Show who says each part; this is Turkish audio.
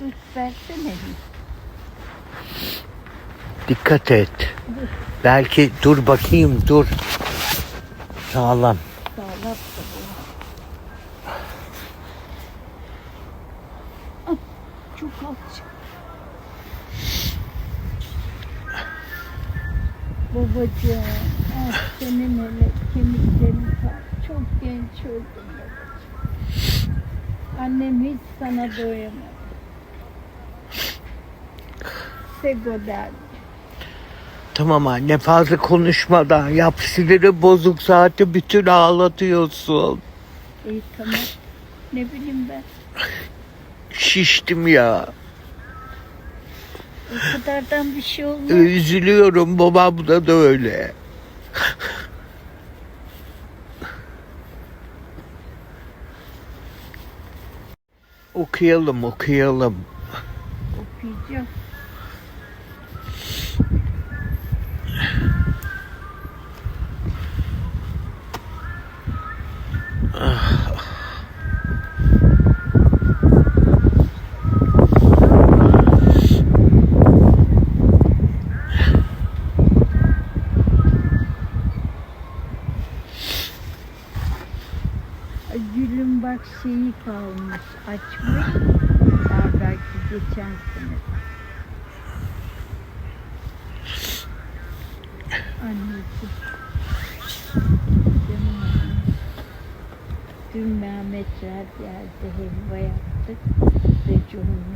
Speaker 1: Dur versene.
Speaker 2: Dikkat et. Belki dur bakayım dur. Sağlam.
Speaker 1: Sağlam. Ah, Çok alçak. Babacığım, ah senin hele kemiklerin ta- çok genç öldün babacığım. Annem hiç sana doyamadı. Derdi.
Speaker 2: Tamam anne fazla konuşmadan yap. Siniri bozuk zaten bütün ağlatıyorsun.
Speaker 1: İyi tamam. Ne bileyim ben.
Speaker 2: Şiştim ya.
Speaker 1: O kadardan bir şey olmaz.
Speaker 2: Üzülüyorum babam da da öyle. okuyalım okuyalım.
Speaker 1: Okuyacağım. Gülüm bak şeyi kalmış açmış. Daha belki geçen sene. Anneciğim. Dün Mehmetler geldi helva yaptık. Ölüm günüydü.